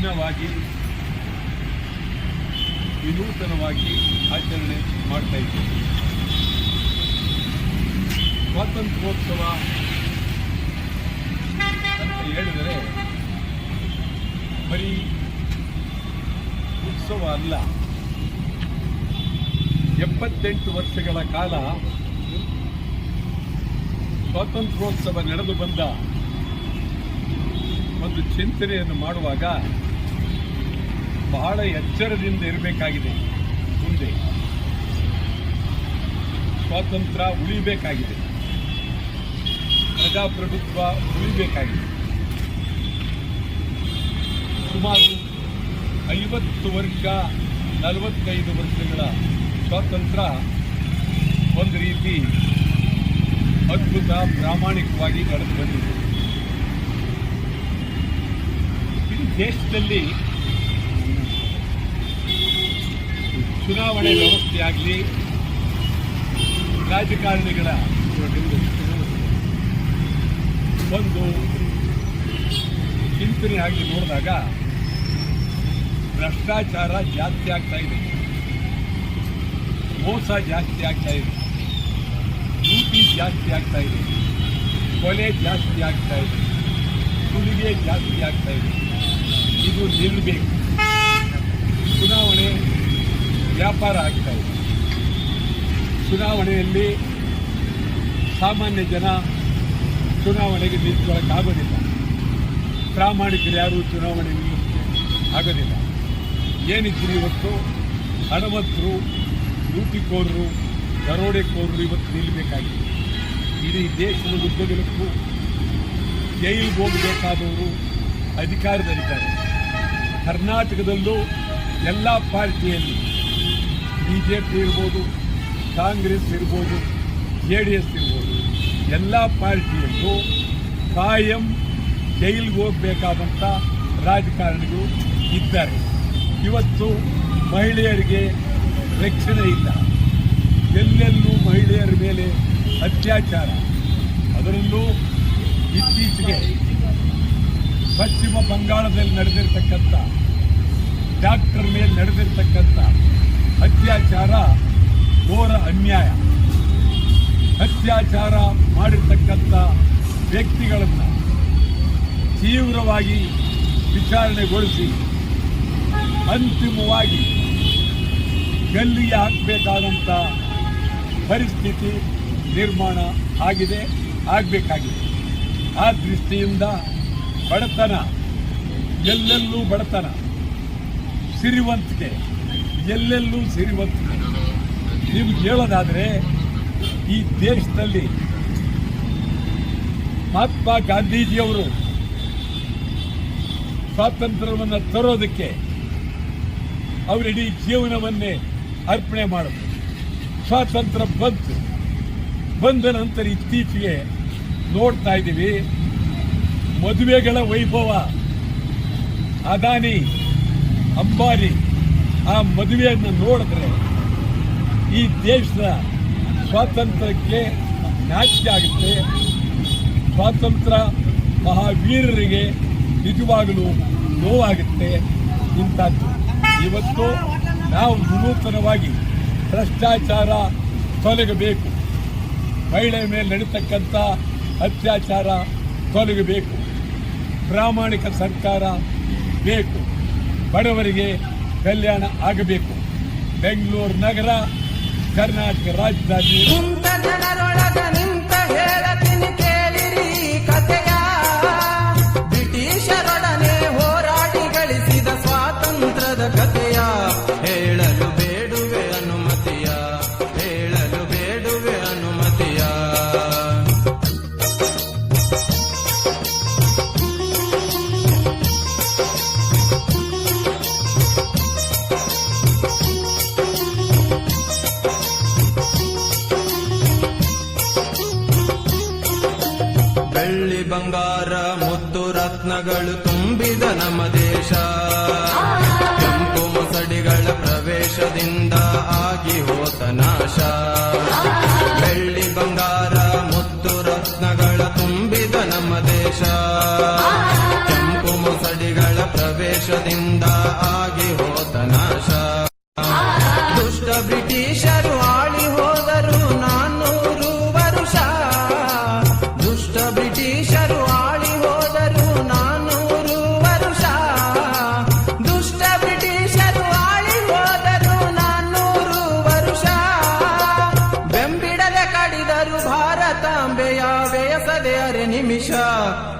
ವಿಭಿನ್ನವಾಗಿ ವಿನೂತನವಾಗಿ ಆಚರಣೆ ಮಾಡ್ತಾ ಇದ್ದೇವೆ. ಸ್ವಾತಂತ್ರ್ಯೋತ್ಸವ ಅಂತ ಹೇಳಿದರೆ ಬರೀ ಉತ್ಸವ ಅಲ್ಲ, ಎಪ್ಪತ್ತೆಂಟು ವರ್ಷಗಳ ಕಾಲ ಸ್ವಾತಂತ್ರ್ಯೋತ್ಸವ ನಡೆದು ಬಂದ ಒಂದು ಚಿಂತನೆಯನ್ನು ಮಾಡುವಾಗ ಬಹಳ ಎಚ್ಚರದಿಂದ ಇರಬೇಕಾಗಿದೆ. ಮುಂದೆ ಸ್ವಾತಂತ್ರ್ಯ ಉಳಿಬೇಕಾಗಿದೆ. ಪ್ರಜಾಪ್ರಭುತ್ವ ಉಳಿಬೇಕಾಗಿದೆ. ಸುಮಾರು ಐವತ್ತು ವರ್ಷ, ನಲವತ್ತೈದು ವರ್ಷಗಳ ಸ್ವಾತಂತ್ರ್ಯ ಒಂದು ರೀತಿ ಅದ್ಭುತ ಪ್ರಾಮಾಣಿಕವಾಗಿ ನಡೆದು ಬಂದಿದೆ. ಇಡೀ ದೇಶದಲ್ಲಿ ಚುನಾವಣೆ ವ್ಯವಸ್ಥೆ ಆಗಲಿ ರಾಜಕಾರಣಿಗಳ ಒಂದು ಚಿಂತನೆ ಆಗಿ ನೋಡಿದಾಗ ಭ್ರಷ್ಟಾಚಾರ ಜಾಸ್ತಿ ಆಗ್ತಾ ಇದೆ. ಮೋಸ ಜಾಸ್ತಿ ಆಗ್ತಾ ಇದೆ. ಲೂಟಿ ಜಾಸ್ತಿ ಆಗ್ತಾ ಇದೆ. ಕೊಲೆ ಜಾಸ್ತಿ ಆಗ್ತಾ ಇದೆ. ಸುಲಿಗೆ ಜಾಸ್ತಿ ಆಗ್ತಾ ಇದೆ. ಇದು ನಿಲ್ಲಬೇಕು ಚುನಾವಣೆ ವ್ಯಾಪಾರ ಆಗ್ತಾ ಚುನಾವಣೆಯಲ್ಲಿ ಸಾಮಾನ್ಯ ಜನ ಚುನಾವಣೆಗೆ ನಿಂತ್ಕೊಳ್ಳೋಕ್ಕಾಗೋದಿಲ್ಲ ಪ್ರಾಮಾಣಿಕರು ಯಾರೂ ಚುನಾವಣೆ ನಿಲ್ಲಿಸಕ್ಕೆ ಆಗೋದಿಲ್ಲ. ಏನಿದ್ರು ಇವತ್ತು ಹಣವಂತರು ಲೂಟಿಕೋರರು ದರೋಡೆಕೋರರು ಇವತ್ತು ನಿಲ್ಲಬೇಕಾಗಿದೆ ಇಡೀ ದೇಶದ ಉದ್ದಗಲಕ್ಕೂ ಜೈಲಿಗೆ ಹೋಗಬೇಕಾದವರು ಅಧಿಕಾರದಲ್ಲಿದ್ದಾರೆ. ಕರ್ನಾಟಕದಲ್ಲೂ ಎಲ್ಲ ಪಾರ್ಟಿಯಲ್ಲಿ ಬಿ ಜೆ ಪಿ ಇರ್ಬೋದು, ಕಾಂಗ್ರೆಸ್ ಇರ್ಬೋದು, ಜೆ ಡಿ ಎಸ್ ಇರ್ಬೋದು, ಎಲ್ಲ ಪಾರ್ಟಿಯಲ್ಲೂ ಕಾಯಂ ಜೈಲಿಗೆ ಹೋಗಬೇಕಾದಂಥ ರಾಜಕಾರಣಿಗಳು ಇದ್ದಾರೆ. ಇವತ್ತು ಮಹಿಳೆಯರಿಗೆ ರಕ್ಷಣೆ ಇಲ್ಲ. ಎಲ್ಲೆಲ್ಲೂ ಮಹಿಳೆಯರ ಮೇಲೆ ಅತ್ಯಾಚಾರ. ಅದರಲ್ಲೂ ಇತ್ತೀಚೆಗೆ ಪಶ್ಚಿಮ ಬಂಗಾಳದಲ್ಲಿ ನಡೆದಿರ್ತಕ್ಕಂಥ, ಡಾಕ್ಟರ್ ಮೇಲೆ ನಡೆದಿರ್ತಕ್ಕಂಥ ಅತ್ಯಾಚಾರ ಘೋರ ಅನ್ಯಾಯ. ಅತ್ಯಾಚಾರ ಮಾಡಿರ್ತಕ್ಕಂಥ ವ್ಯಕ್ತಿಗಳನ್ನು ತೀವ್ರವಾಗಿ ವಿಚಾರಣೆಗೊಳಿಸಿ ಅಂತಿಮವಾಗಿ ಗಲ್ಲಿಗೆ ಹಾಕಬೇಕಾದಂಥ ಪರಿಸ್ಥಿತಿ ನಿರ್ಮಾಣ ಆಗಿದೆ, ಆಗಬೇಕಾಗಿದೆ. ಆ ದೃಷ್ಟಿಯಿಂದ ಬಡತನ, ಎಲ್ಲೆಲ್ಲೂ ಬಡತನ, ಸಿರಿವಂತಿಕೆ. ಎಲ್ಲೆಲ್ಲೂ ಸೇರಿ ಬಂತು. ನೀವು ಹೇಳೋದಾದರೆ ಈ ದೇಶದಲ್ಲಿ ಮಹಾತ್ಮ ಗಾಂಧೀಜಿಯವರು ಸ್ವಾತಂತ್ರ್ಯವನ್ನು ತರೋದಕ್ಕೆ ಅವರಿಡೀ ಜೀವನವನ್ನೇ ಅರ್ಪಣೆ ಮಾಡಿದ್ರು. ಸ್ವಾತಂತ್ರ್ಯ ಬಂತು. ಬಂದ ನಂತರ ಇತ್ತೀಚೆಗೆ ನೋಡ್ತಾ ಇದ್ದೀವಿ, ಮದುವೆಗಳ ವೈಭವ, ಅದಾನಿ ಅಂಬಾನಿ ಆ ಮದುವೆಯನ್ನು ನೋಡಿದ್ರೆ ಈ ದೇಶದ ಸ್ವಾತಂತ್ರ್ಯಕ್ಕೆ ನಾಚಿಕೆ ಆಗುತ್ತೆ. ಸ್ವಾತಂತ್ರ್ಯ ಮಹಾವೀರರಿಗೆ ನಿಜವಾಗಲೂ ನೋವಾಗುತ್ತೆ ಇಂಥದ್ದು. ಇವತ್ತು ನಾವು ವಿನೂತನವಾಗಿ ಭ್ರಷ್ಟಾಚಾರ ತೊಲಗಬೇಕು. ಮಹಿಳೆ ಮೇಲೆ ನಡೀತಕ್ಕಂಥ ಅತ್ಯಾಚಾರ ತೊಲಗಬೇಕು. ಪ್ರಾಮಾಣಿಕ ಸರ್ಕಾರ ಬೇಕು. ಬಡವರಿಗೆ ಕಲ್ಯಾಣ ಆಗಬೇಕು. ಬೆಂಗಳೂರು ನಗರ ಕರ್ನಾಟಕ ರಾಜಧಾನಿ ಬ್ರಿಟಿಷರೊಡನೆ ಹೋರಾಟಿ ಗಳಿಸಿದ ಸ್ವಾತಂತ್ರ್ಯದ ಕಥೆಯ. ತುಂಬಿದ ನಮ್ಮ ದೇಶ. ಕೆಂಪು ಮೊಸಡಿಗಳ ಪ್ರವೇಶದಿಂದ ಆಗಿ ಹೋತ ನಾಶ. ಬೆಳ್ಳಿ ಬಂಗಾರ, ಮುತ್ತು ರತ್ನಗಳ ತುಂಬಿದ ನಮ್ಮ ದೇಶ. ಕೆಂಪು ಮೊಸಡಿಗಳ ಪ್ರವೇಶದಿಂದ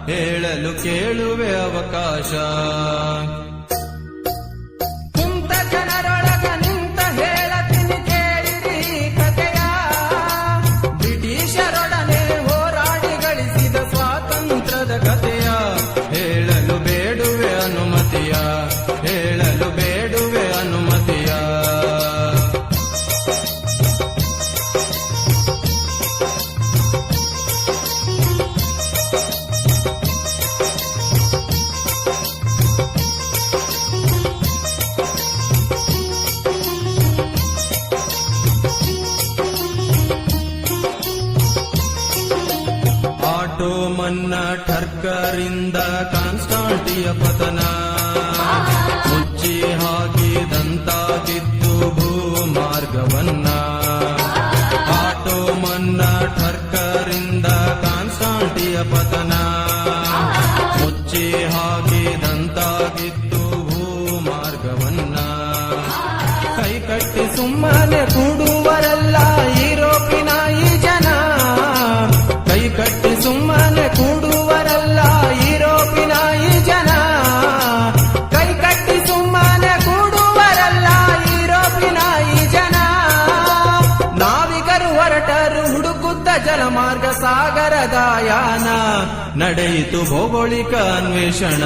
ಹೇಳಲು ಕೇಳುವೆ ಅವಕಾಶ. ಆಟೋ ಮನ್ನ ಠರ್ಕರಿಂದ ಕಾನ್ಸ್ಟಾಲ್ಟಿಯ ಪತನ. ಮುಚ್ಚಿ ಹಾಕಿದಂತಾಗಿದ್ದು ಭೂ ಮಾರ್ಗವನ್ನ ಆಟೋ ಮನ್ನ ಠರ್ಕರಿಂದ ಕಾನ್ಸ್ಟಾಲ್ಟಿಯ ಪತನ. ಮುಚ್ಚಿ ಹಾಕಿದಂತಾಗಿದ್ದು ಭೂ ಮಾರ್ಗವನ್ನ ಕೈ ಕಟ್ಟಿ ಸುಮ್ಮನೆ ಎಲ್ಲರೂ ಹುಡುಕುತ್ತ ಜಲಮಾರ್ಗ ಸಾಗರದಾಯಾನ ನಡೆಯಿತು ಭೌಗೋಳಿಕ ಅನ್ವೇಷಣ.